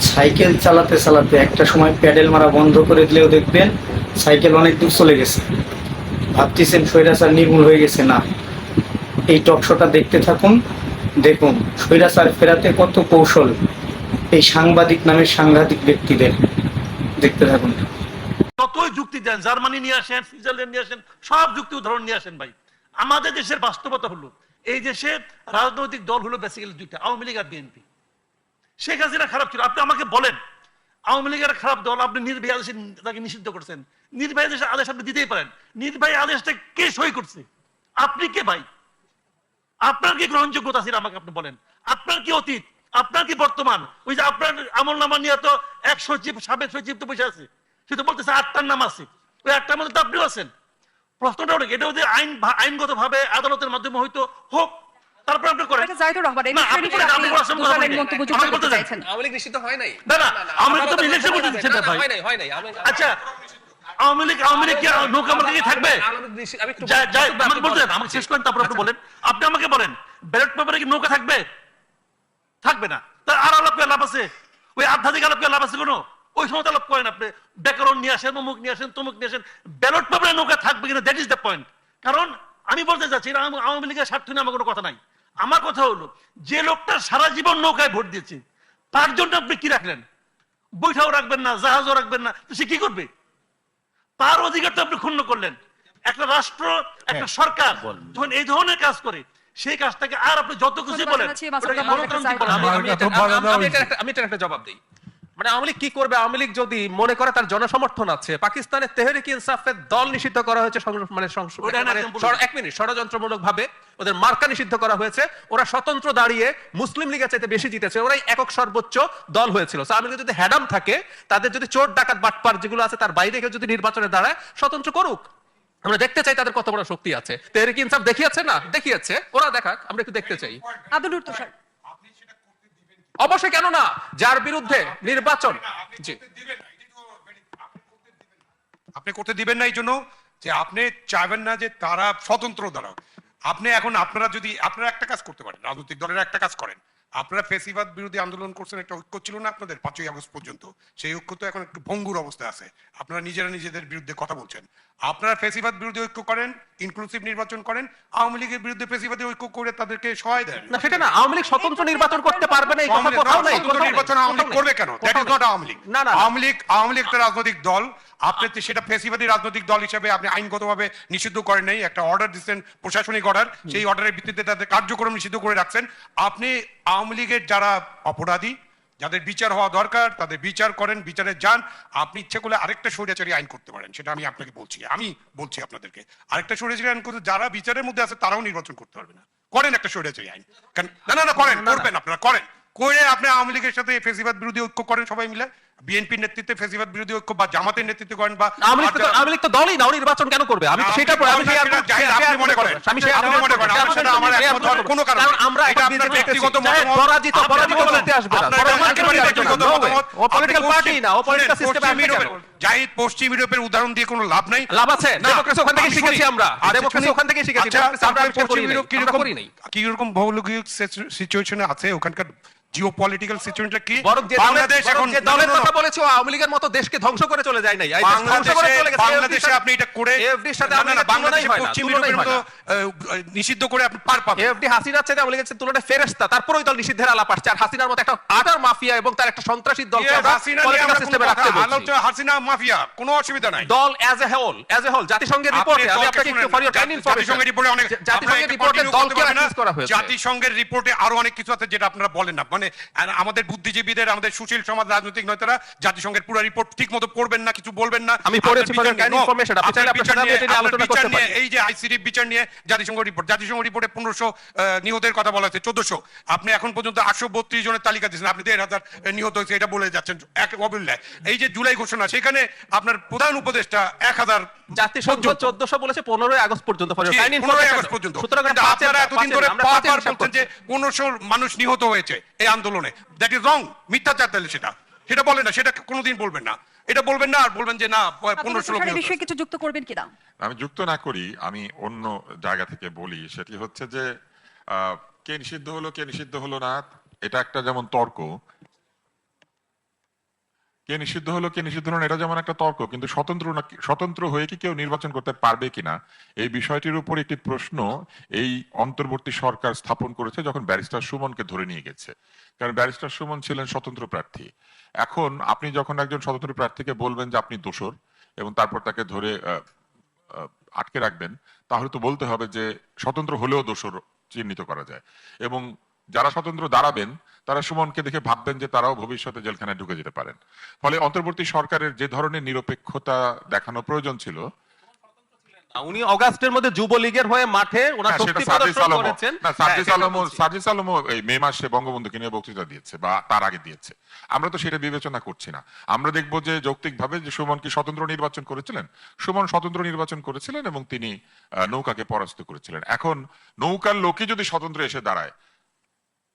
Cycle চালাতে চালাতে একটা সময় প্যাডেল মারা বন্ধ করে দিলেও দেখবেন সাইকেল অনেক দূর চলে গেছে। ভাবতেছেন স্বৈরাচার নির্মূল হয়ে গেছে, না। এই টকশোটা দেখতে থাকুন। দেখুন, স্বৈরাচার ফেরাতে কত কৌশল এই সাংবাদিক নামের সাংঘাতিক ব্যক্তিদের। দেখতে থাকুন। যতই যুক্তি দেন, জার্মানি নিয়ে আসেন, সুইজারল্যান্ড নিয়ে আসেন, সব যুক্তি উদাহরণ নিয়ে আসেন ভাই। আমাদের দেশের বাস্তবতা হলো, এই দেশে রাজনৈতিক দল হলো বেসিক্যালি দুইটা, আওয়ামী লীগ আর বিএনপি শেখ হাসিনা খারাপ ছিল। আপনি আমাকে বলেন, আওয়ামী লীগের খারাপ দল আপনি নির্বাহী আদেশে তাকে নিষিদ্ধ করছেন। নির্বাহী আদেশের আদেশ আপনি দিতেই পারেন। নির্বাহী আদেশটা কে সই করছে? আপনি কে ভাই? আপনার কি গ্রহণযোগ্যতা ছিল আমাকে আপনি বলেন। আপনার কি অতীত? আপনার কি বর্তমান? ওই যে আপনার আমল নামা নিয়ে তো এক সচিব, সাবেক সচিব তো বসে আছে। সে তো বলতেছে আটটার নাম আছে। ওই আটটার মধ্যে তো আপনিও আছেন। প্রশ্নটা এটা যদি আইন আইনগত ভাবে আদালতের মাধ্যমে হয়তো হোক তারপর আপনি করেন। এটা জাহিদুর রহমান এই আপনি মন্তব্য করতে চাইছেন। আওয়ামী লীগ নিষিদ্ধ হয় নাই। না, না, তো ইলেকশন করতে না, ভাই। হয় নাই, হয় নাই। আচ্ছা আওয়ামী লীগ আওয়ামী লীগ কি নৌকা আমাদের কি থাকবে? আওয়ামী লীগ নিষিদ্ধ- আমি একটু যা- যা- বক্তব্য আমাকে বলতে আমাকে শেষ করেন তারপর আপনি বলেন। আপনি আমাকে বলেন ব্যালট পেপারে কি নৌকা থাকবে? থাকবে না। তা আর আলাপ করে লাভ আছে? ওই আধ্যাত্মিক আলাপ করে লাভ আছে কোনো? ওই সময় আলাপ করেন আপনি। ব্যাকরণ নিয়ে আসেন অমুক নিয়ে আসেন তমুক নিয়ে আসেন। ব্যালট পেপারে নৌকা থাকবে কিনা দ্যাট ইজ দ্য পয়েন্ট কারণ আমি বলতে চাচ্ছি আওয়ামী- আওয়ামী লীগের স্বার্থ নিয়ে আমার কোনো কথা নাই। আমার কথা হলো যে লোকটা সারা জীবন নৌকায় ভোট দিয়েছে তার জন্য আপনি কি রাখলেন বৈঠাও রাখবেন না জাহাজও রাখবেন না তো সে কি করবে তার অধিকার তো আপনি ক্ষুণ্ণ করলেন একটা রাষ্ট্র একটা সরকার যখন এই ধরনের কাজ করে সেই কাজটাকে আর আপনি যত কিছু বলেন হয়। আমি একটা জবাব দিই মানে আওয়ামী লীগ কি করবে? আওয়ামী লীগ যদি মনে করে তার জনসমর্থন আছে পাকিস্তানের তেহরিক ইনসাফের দল নিষিদ্ধ করা হয়েছে মানে মানে এক মিনিট ষড়যন্ত্রমূলক ভাবে ওদের মার্কা নিষিদ্ধ করা হয়েছে। ওরা স্বতন্ত্র দাঁড়িয়ে মুসলিম লীগের চাইতে বেশি জিতেছে। ওরাই একক সর্বোচ্চ দল হয়েছিল। আওয়ামী লীগের যদি হ্যাডাম থাকে তাদের যদি চোর ডাকাত বাটপার যেগুলো আছে তার বাইরে কেউ যদি নির্বাচনে দাঁড়ায় স্বতন্ত্র করুক। আমরা দেখতে চাই তাদের কত বড় শক্তি আছে। তেহরিক ইনসাফ দেখিয়েছে না? দেখিয়েছে। ওরা দেখাক আমরা একটু দেখতে চাই। আব্দুল তুষার। অবশ্যই কেন না যার বিরুদ্ধে নির্বাচন আপনি করতে দিবেন না এই জন্য যে আপনি চাইবেন না যে তারা স্বতন্ত্র দাঁড়াও আপনি এখন আপনারা যদি আপনারা একটা কাজ করতে পারেন, রাজনৈতিক দলের একটা কাজ করেন। আপনারা ফেসিবাদ বিরোধী আন্দোলন করছেন একটা ঐক্য ছিল না আপনাদের পাঁচই আগস্ট পর্যন্ত। সেই ঐক্য তো এখন একটু ভঙ্গুর অবস্থায় আছে। আপনারা নিজেরা নিজেদের বিরুদ্ধে কথা বলছেন। আপনারা ফেসিবাদ বিরোধী ঐক্য করেন ইনক্লুসিভ নির্বাচন করেন আওয়ামী লীগের বিরুদ্ধে ফেসিবাদী ঐক্য করে তাদেরকে সহায় দেন। না সেটা না আওয়ামী লীগ স্বতন্ত্র নির্বাচন করতে পারবে না এই কথা কোথাও নেই স্বতন্ত্র নির্বাচন আওয়ামী লীগ করবে কেন? That is not Awami League. না না আওয়ামী লীগ আওয়ামী লীগ একটা রাজনৈতিক দল। আপনি তো সেটা ফেসিবাদী রাজনৈতিক দল হিসেবে আপনি আইনগতভাবে নিষিদ্ধ করেন নাই একটা অর্ডার দিচ্ছেন প্রশাসনিক অর্ডার সেই অর্ডারের ভিত্তিতে তাদের কার্যক্রম নিষিদ্ধ করে রাখছেন। আপনি আওয়ামী লীগের যারা অপরাধী যাদের বিচার হওয়া দরকার তাদের বিচার করেন বিচারে যান। আপনি ইচ্ছে করলে আরেকটা সৌরাচারী আইন করতে পারেন সেটা আমি আপনাকে বলছি। আমি বলছি আপনাদেরকে আরেকটা সৌরাচারী আইন করতে যারা বিচারের মধ্যে আছে তারাও নির্বাচন করতে পারবে না। করেন একটা সৌরাচারী আইন। কারণ- না না না করেন করবেন আপনারা করেন। করে আপনি আওয়ামী লীগের সাথে ফেসিবাদ বিরোধী ঐক্য করেন সবাই মিলে। বিএনপির নেতৃত্বে ফেসিবাদ বিরোধী ঐক্য বা জামাতের নেতৃত্বে করেন বা তো- দলই না নির্বাচন কেন করবে? আমি তো সেটা আমি আপনি মনে করেন। আমি আপনি মনে করেন, আমার সাথে আমার একমত। কোনো কারণ আমরা এটা আপনার ব্যক্তিগত মতামত। পরাজিত পরাজিত আসবে না। পরাজিত ব্যক্তিগত. মতামত। ও পলিটিক্যাল পার্টি না ও পলিটিক্যাল সিস্টেমে ইউরোপের- জাহিদ পশ্চিম ইউরোপের উদাহরণ দিয়ে কোনো লাভ নাই। লাভ আছে। ডেমোক্রেসি ওখান থেকে শিখেছি আমরা। আচ্ছা, ডেমোক্রেসি ওখান থেকে শিখেছি। আচ্ছা, আমরা পশ্চিম ইউরোপ আমরা কীরকম করি নাই কীরকম ভৌগোলিক সিচুয়েশনে আছে ওখানকার জিও পলিটিক্যাল সিচুয়েশনটা কি? বাংলাদেশ এখন যে দলের কথা বলেছ আওয়ামী লীগের মতো দেশকে ধ্বংস করে চলে যায় নাই। বাংলাদেশে আপনি এটা করে AFD র সাথে না, না, আওয়ামী না, লীগের তুলনাই বাংলাদেশে পশ্চিম তুলনাই ইউরোপের মতো নিষিদ্ধ করে আপনি পার পাবেন। এফডি হাসিনার চাইতে আওয়ামী লীগের তুলনায় তারপর দল নিষিদ্ধের আলাপ আসছে। আর হাসিনার মতো একটা আটার মাফিয়া এবং তার একটা সন্ত্রাসী নিয়ে আমরা কোনো আলোচনা হাসিনা মাফিয়া কোনো অসুবিধা নাই। দল as a whole as a whole জাতিসংঘের রিপোর্টে আমি আপনাকে একটু শুনেন, ফর ইওর কাইন্ড ইনফরমেশন জাতিসংঘের রিপোর্টে অনেক জাতিসংঘের রিপোর্টে দলকে করা হয়েছে। জাতিসংঘের রিপোর্টে আরও অনেক কিছু আছে যেটা আপনারা বলেন না। মানে আমাদের বুদ্ধিজীবীদের আমাদের সুশীল সমাজ রাজনৈতিক নেতারা জাতিসংঘের পুরো রিপোর্ট ঠিক মতো পড়বেন না কিছু বলবেন না। আমি পড়েছি, আপনি চাইলে আপনার আলোচনা করতে এই যে আইসিডি বিচার নিয়ে জাতিসংঘ রিপোর্ট জাতিসংঘ রিপোর্টে পনেরোশো নিহতের কথা বলা হয়েছে চোদ্দশো। আপনি এখন পর্যন্ত আটশো বত্রিশ জনের তালিকা দিয়েছেন আপনি দেড় হাজার আহ, নিহত হয়েছে এটা বলে যাচ্ছেন এক অবল্লায় এই যে জুলাই ঘোষণা সেখানে আপনার প্রধান উপদেষ্টা এক হাজার জাতিসংঘ চোদ্দশো বলেছে পনেরোই আগস্ট পর্যন্ত ফর ইওর জি, কাইন্ড 15 ইনফরমেশন আগস্ট পর্যন্ত। সুতরাং কিন্তু পাঁচের- আপনারা এতদিন ধরে আমরা পা পাঁচের পার হিসাব বলছেন যে পনেরোশো মানুষ নিহত হয়েছে এই আন্দোলনে। দ্যাট ইজ রং মিথ্যাচার তাহলে সেটা। সেটা বলেন না সেটা কোনোদিন বলবেন না। এটা বলবেন না আর বলবেন যে না পনেরোশো বিষয়ে কিছু যুক্ত করবেন কিনা? আমি যুক্ত না করি আমি অন্য জায়গা থেকে বলি। সেটি হচ্ছে যে আহ, কে নিষিদ্ধ হলো কে নিষিদ্ধ হলো না এটা একটা যেমন তর্ক কে নিষিদ্ধ হলো, কে নিষিদ্ধ হলো এটা যেমন একটা তর্ক, কিন্তু স্বতন্ত্র স্বতন্ত্র হয়ে কি কেউ নির্বাচন করতে পারবে কিনা, এই বিষয়টির উপর একটি প্রশ্ন এই অন্তর্বর্তী সরকার স্থাপন করেছে যখন ব্যারিস্টার সুমনকে ধরে নিয়ে গেছে। কারণ ব্যারিস্টার সুমন ছিলেন স্বতন্ত্র প্রার্থী। এখন আপনি যখন একজন স্বতন্ত্র প্রার্থীকে বলবেন যে আপনি দোষর এবং তারপর তাকে ধরে আটকে রাখবেন, তাহলে তো বলতে হবে যে স্বতন্ত্র হলেও দোষর চিহ্নিত করা যায়। এবং যারা স্বতন্ত্র দাঁড়াবেন তারা সুমনকে দেখে ভাববেন যে তারাও ভবিষ্যতে জেলখানায় ঢুকে যেতে পারেন। ফলে অন্তর্বর্তী সরকারের যে ধরনের নিরপেক্ষতা দেখানো প্রয়োজন ছিল উনি অগাস্টের মধ্যে যুবলীগের হয়ে মাঠে ওনার হ্যাঁ, শক্তি সার্জিস প্রদর্শন করেছেন। সার্জিস হ্যাঁ, আলমও এই মে মাসে বঙ্গবন্ধুকে নিয়ে বক্তৃতা দিয়েছে বা তার আগে দিয়েছে। আমরা তো সেটা বিবেচনা করছি না। আমরা দেখব যে যৌক্তিকভাবে যে সুমন কি স্বতন্ত্র নির্বাচন করেছিলেন? সুমন স্বতন্ত্র নির্বাচন করেছিলেন এবং তিনি নৌকাকে পরাস্ত করেছিলেন। এখন নৌকার লোকই যদি স্বতন্ত্র এসে দাঁড়ায়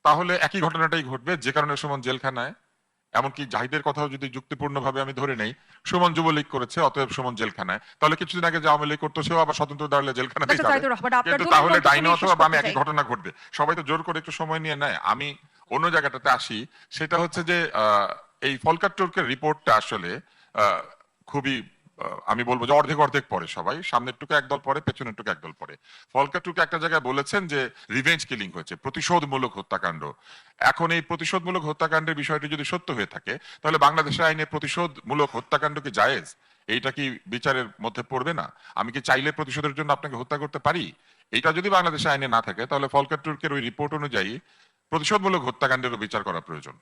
তাহলে একই ঘটনাটাই ঘটবে। যে কারণে সুমন জেলখানায় এমনকি জাহিদের কথাও যদি যুক্তিপূর্ণভাবে আমি ধরে নেই সুমন যুবলীগ করেছে অতএব সুমন জেলখানায়। তাহলে কিছুদিন আগে যে আওয়ামী লীগ করতো সেও আবার স্বতন্ত্র দাঁড়ালে জেলখানাতেই Dr. যাবে। কিন্তু তাহলে ডাইনে অথবা বামে একই ঘটনা ঘটবে। সবাই তো জোর করে একটু সময় নিয়ে নেয়। আমি অন্য জায়গাটাতে আসি। সেটা হচ্ছে যে আহ, এই ফলকার টুর্কের রিপোর্টটা আসলে আহ, খুবই আমি বলব যে অর্ধেক অর্ধেক পরে সবাই। সামনের টুকু একদল পরে পেছনের টুকু একদল পরে। ফলকার টুকু একটা জায়গায় বলেছেন যে রিভেঞ্জ কিলিং হয়েছে, প্রতিশোধমূলক হত্যাকাণ্ড। এখন এই প্রতিশোধমূলক হত্যাকাণ্ডের বিষয়টি যদি সত্য হয়ে থাকে, তাহলে বাংলাদেশের আইনে প্রতিশোধমূলক হত্যাকাণ্ড কি জায়েজ? এইটা কি বিচারের মধ্যে পড়বে না? আমি কি চাইলে প্রতিশোধের জন্য আপনাকে হত্যা করতে পারি? এটা যদি বাংলাদেশের আইনে না থাকে, তাহলে ফলকার টুর্কের ওই রিপোর্ট অনুযায়ী প্রতিশোধমূলক হত্যাকাণ্ডেরও বিচার করা প্রয়োজন।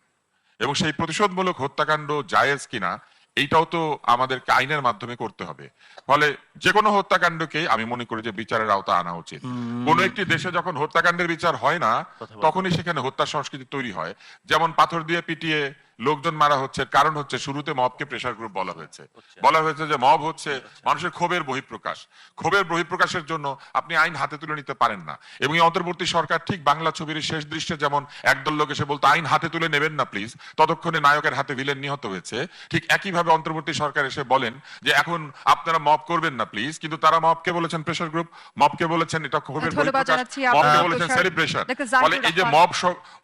এবং সেই প্রতিশোধমূলক হত্যাকাণ্ড জায়েজ কিনা এইটাও তো আমাদেরকে আইনের মাধ্যমে করতে হবে। ফলে যে কোনো হত্যাকাণ্ডকে আমি মনে করি যে বিচারের আওতা আনা উচিত। কোন একটি দেশে যখন হত্যাকাণ্ডের বিচার হয় না তখনই সেখানে হত্যা সংস্কৃতি তৈরি হয়। যেমন পাথর দিয়ে পিটিয়ে লোকজন মারা হচ্ছে কারণ হচ্ছে শুরুতে মবকে প্রেশার গ্রুপ বলা হয়েছে। বলা হয়েছে যে মব হচ্ছে মানুষের ক্ষোভের বহিঃপ্রকাশ। ক্ষোভের বহিঃপ্রকাশের জন্য আপনি আইন হাতে তুলে নিতে পারেন না। এবং এই অন্তর্বর্তী সরকার ঠিক বাংলা ছবির শেষ দৃশ্যে যেমন একদল লোক এসে বলতো আইন হাতে তুলে নেবেন না প্লিজ ততক্ষণে নায়কের হাতে ভিলেন নিহত হয়েছে। ঠিক একইভাবে অন্তর্বর্তী সরকার এসে বলেন যে এখন আপনারা মব করবেন না প্লিজ কিন্তু তারা মবকে বলেছেন প্রেশার গ্রুপ মবকে বলেছেন এটা ক্ষোভের ধন্যবাদ বহিঃপ্রকাশ মবকে বলেছেন সেলিব্রেশন ফলে এই যে মব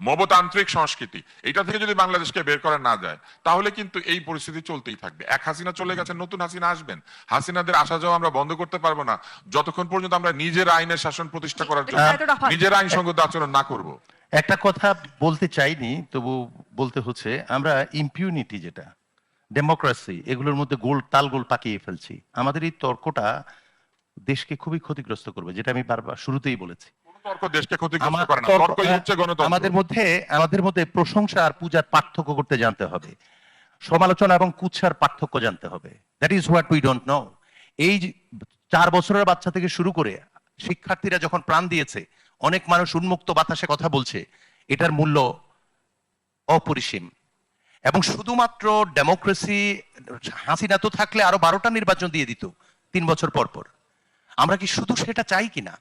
মবতান্ত্রিক সংস্কৃতি এটা থেকে যদি বাংলাদেশকে বের করা না যায় তাহলে কিন্তু এই পরিস্থিতি চলতেই থাকবে। এক হাসিনা চলে গেছে নতুন হাসিনা আসবেন। হাসিনাদের আসা যাওয়া আমরা বন্ধ করতে পারব না। যতক্ষণ পর্যন্ত আমরা নিজের আইনের শাসন প্রতিষ্ঠা করার জন্য। নিজের আইনসঙ্গত আচরণ না করব। একটা কথা বলতে চাইনি তবু বলতে হচ্ছে আমরা ইম্পিউনিটি যেটা ডেমোক্রেসি এগুলোর মধ্যে গোল তাল গোল পাকিয়ে ফেলছি। আমাদের এই তর্কটা দেশকে খুবই ক্ষতিগ্রস্ত করবে যেটা আমি বারবার শুরুতেই বলেছি। তর্ক দেশকে ক্ষতিগ্রস্ত করে না। তর্কই হচ্ছে গণতন্ত্র। আমাদের মধ্যে আমাদের মধ্যে প্রশংসা আর পূজার পার্থক্য করতে জানতে হবে। সমালোচনা এবং কুৎসার পার্থক্য জানতে হবে। That is what we don't know এই চার বছরের বাচ্চা থেকে শুরু করে শিক্ষার্থীরা যখন প্রাণ দিয়েছে অনেক মানুষ উন্মুক্ত বাতাসে কথা বলছে এটার মূল্য অপরিসীম। এবং শুধুমাত্র ডেমোক্রেসি হাসিনা তো থাকলে আরও বারোটা নির্বাচন দিয়ে দিত তিন বছর পর পর। আমরা কি শুধু সেটা চাই কিনা?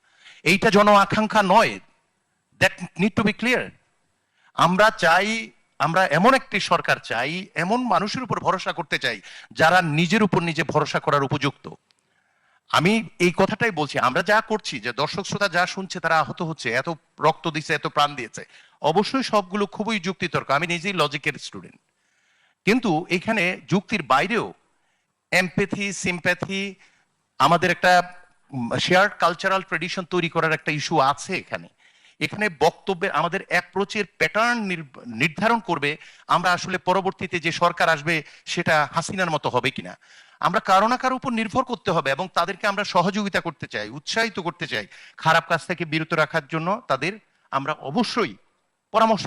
এইটা জন আকাঙ্ক্ষা নয়। That need to be clear আমরা চাই, আমরা এমন একটি সরকার চাই, এমন মানুষের উপর ভরসা করতে চাই, যারা নিজের উপর নিজে ভরসা করার উপযুক্ত। আমি এই কথাটাই বলছি, আমরা যা করছি, যে দর্শক শ্রোতা যা শুনছে, তারা আহত হচ্ছে, এত রক্ত দিচ্ছে এত প্রাণ দিয়েছে। অবশ্যই সবগুলো খুবই যুক্তিতর্ক, আমি নিজেই লজিকের স্টুডেন্ট কিন্তু এখানে যুক্তির বাইরেও এমপ্যাথি সিম্প্যাথি আমাদের একটা শেয়ার্ড কালচারাল ট্রেডিশন তৈরি করার একটা ইস্যু আছে এখানে। এখানে বক্তব্যের, আমাদের অ্যাপ্রোচের প্যাটার্ন নির্ধারণ করবে আমরা আসলে পরবর্তীতে যে সরকার আসবে সেটা হাসিনার মতো হবে কিনা। আমরা কারও না কারও উপর নির্ভর করতে হবে এবং তাদেরকে আমরা সহযোগিতা করতে চাই, উৎসাহিত করতে চাই। খারাপ কাজ থেকে বিরত রাখার জন্য তাদের আমরা অবশ্যই পরামর্শ